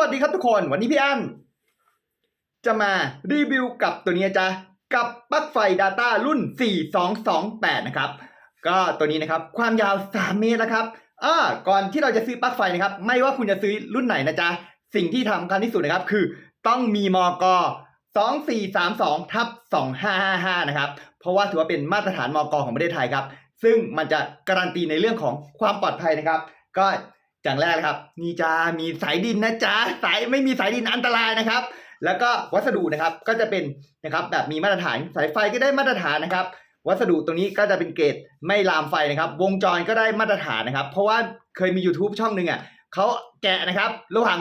วัสดีครับทุกคน วันนี้พี่อั้นจะมารีวิวกับตัวนี้จ๊ะกับปลั๊กไฟ Data รุ่น 4228 นะครับ ก็ตัวนี้นะครับความยาว 3 เมตรนะครับอ่าก่อนที่เราจะซื้อปลั๊กไฟนะครับ ไม่ว่าคุณจะซื้อรุ่นไหนนะจ๊ะสิ่งที่ทำคัญที่สุดนะครับ คือต้องมีมก2432ทับ2555 นะครับ เพราะว่าถือว่าเป็นมาตรฐานมกของประเทศไทยครับ ซึ่งมันจะการันตีในเรื่องของความปลอดภัยนะครับ ก็ อย่างแรกนะครับนี่จ้ามีสายดินนะจ๊ะสายไม่มีสายดินอันตรายนะครับ แล้วก็วัสดุนะครับก็จะเป็นนะครับแบบมีมาตรฐานสายไฟก็ได้มาตรฐานนะครับ วัสดุตรงนี้ก็จะเป็นเกรดไม่ลามไฟนะครับ วงจรก็ได้มาตรฐานนะครับ เพราะว่าเคยมี YouTube ช่องหนึ่งอะเขาแกะนะครับระหว่าง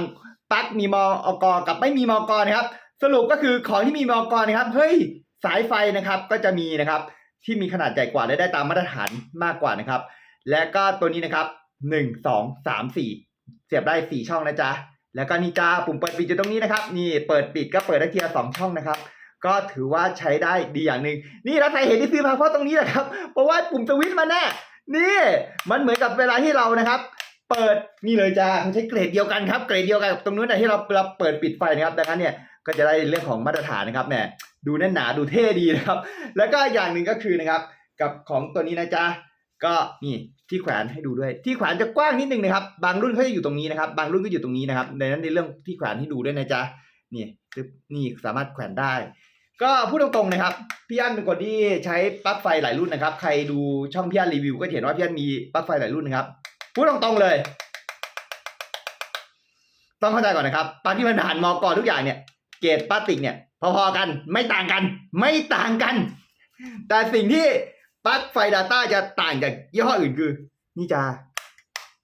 ปลั๊กมีมอกกับไม่มีมอกนะครับ สรุปก็คือของที่มีมอกนะครับเฮ้ยสายไฟนะครับก็จะมีนะครับที่มีขนาดใหญ่กว่าและได้ตามมาตรฐานมากกว่านะครับ และก็ตัวนี้นะครับ หนึ่งสองสามสี่เสียบได้สี่ช่องนะจ๊ะ แล้วก็นี่จ้าปุ่มเปิดปิดอยู่ตรงนี้นะครับ นี่เปิดปิดก็เปิดได้ทีละสองช่องนะครับ ก็ถือว่าใช้ได้ดีอย่างหนึ่งนี่ถ้าใครเห็นที่ซื้อมาเพราะตรงนี้แหละครับ เพราะว่าปุ่มสวิตช์มันแน่ นี่ มันเหมือนกับเวลาที่เรานะครับเปิดนี่เลยจ้าเขาใช้เกรดเดียวกันครับเกรดเดียวกันกับตรงนู้นนะที่เราเราเปิดปิดไฟนะครับ ดังนั้นเนี่ยก็จะได้เรื่องของมาตรฐานนะครับแหมดูแน่นหนาดูเท่ดีนะครับ แล้วก็อย่างหนึ่งก็คือนะครับ กับของตัวนี้นะจ๊ะ ก็นี่ที่แขวนให้ดูด้วย ที่แขวนจะกว้างนิดนึงนะครับ บางรุ่นเขาจะอยู่ตรงนี้นะครับ บางรุ่นก็อยู่ตรงนี้นะครับดังนั้นในเรื่องที่แขวนให้ดูด้วยนะจ๊ะนี่นี่สามารถแขวนได้ ก็พูดตรงๆนะครับพี่อันเป็นคนที่ใช้ปลั๊กไฟหลายรุ่นนะครับ ใครดูช่องพี่อันรีวิว ก็เห็นว่าพี่อันมีปลั๊กไฟหลายรุ่นนะครับพูดตรงๆเลย ต้องเข้าใจก่อนนะครับปลั๊กที่มันผ่านมอกรทุกอย่างเนี่ยเกรดพลาสติกเนี่ย พอๆกัน ไม่ต่างกัน ไม่ต่างกัน แต่สิ่งที่ ปลั๊กไฟ Data จะต่างจากยี่ห้ออื่นคือ นี่จะ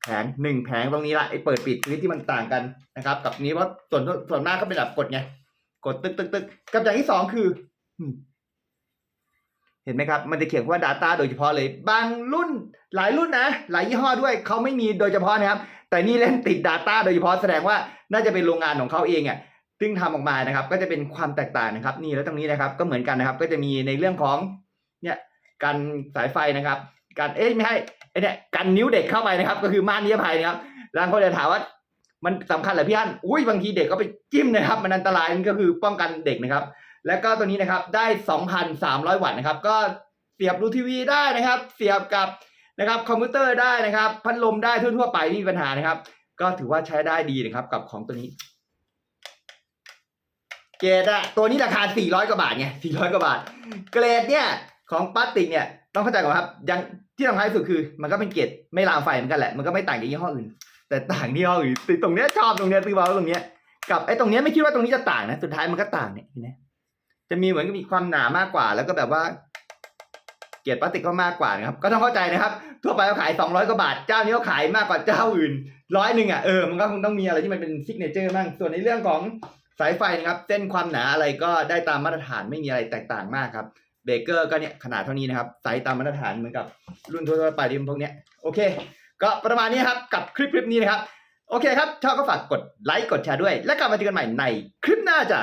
แผงหนึ่งแผงตรงนี้ละไอ้เปิดปิดนี้ที่มันต่างกันนะครับ กับนี้ว่าะส่วนส่วนมากก็เป็นแบบกดไงกดตึกตึกตึกกับอย่างที่สองคือเห็นไหมครับ มันจะเขียนว่า Data โดยเฉพาะเลย บางรุ่นหลายรุ่นนะ หลายยี่ห้อด้วยเขาไม่มีโดยเฉพาะนะครับ แต่นี่เล่นติด Data โดยเฉพาะแสดงว่าน่าจะเป็นโรงงานของเขาเองอะซึ่งทำออกมานะครับ ก็จะเป็นความแตกต่างนะครับ นี่แล้วตรงนี้นะครับ ก็เหมือนกันนะครับ ก็จะมีในเรื่องของ เนี่ย การสายไฟนะครับการเอ๊ะไม่ให้ไอเนี่ยกันนิ้วเด็กเข้าไปนะครับ ก็คือม่านนิรภัยนะครับบางคนจะถามว่ามันสำคัญเหรอพี่อันอุ้ยบางทีเด็กก็ไปจิ้มนะครับ มันอันตรายนี่ก็คือป้องกันเด็กนะครับ แล้วก็ตัวนี้นะครับได้ 2,300 วัตต์นะครับ ก็เสียบดูทีวีได้นะครับ เสียบกับนะครับคอมพิวเตอร์ได้นะครับ พัดลมได้ทั่วๆไปไม่มีปัญหานะครับ ก็ถือว่าใช้ได้ดีนะครับกับของตัวนี้ เกรดอะตัวนี้ราคา 400 กว่าบาทไง400 กว่าบาท เกรดเนี่ย ของพลาสติกเนี่ยต้องเข้าใจก่อนครับยังที่สำคัญที่สุดคือ มันก็เป็นเกรดไม่ลามไฟเหมือนกันแหละ มันก็ไม่ต่างจากยี่ห้ออื่น แต่ต่างยี่ห้ออื่นติดตรงเนี้ยชอบตรงเนี้ยซื้อมาตรงเนี้ยกับไอ้ตรงเนี้ยไม่คิดว่าตรงนี้จะต่างนะ สุดท้ายมันก็ต่างเนี่ยนไหมจะมีเหมือนกับมีความหนามากกว่า แล้วก็แบบว่า เกรดพลาสติกก็มากกว่านะครับก็ต้องเข้าใจนะครับ ทั่วไปเขาขาย200กว่าบาทเจ้านี้เขาขายมากกว่าเจ้าอื่นร้อยหนึ่งอะเออมันก็คงต้องมีอะไรที่มันเป็นซิกเนเจอร์บ้างส่วนในเรื่องของสายไฟนะครับ เส้นความหนาอะไรก็ได้ตามมาตรฐานไม่มีอะไรแตกต่างมากครับ เบรกเกอร์ก็เนี่ยขนาดเท่านี้นะครับไซส์ตามมาตรฐานเหมือนกับรุ่นทั่วๆไปที่พวกเนี้ยโอเค ก็ประมาณนี้ครับกับคลิปคลิปนี้นะครับ โอเคครับชอบก็ฝากกดไลค์กดแชร์ด้วย และกลับมาเจอกันใหม่ในคลิปหน้าจ้ะ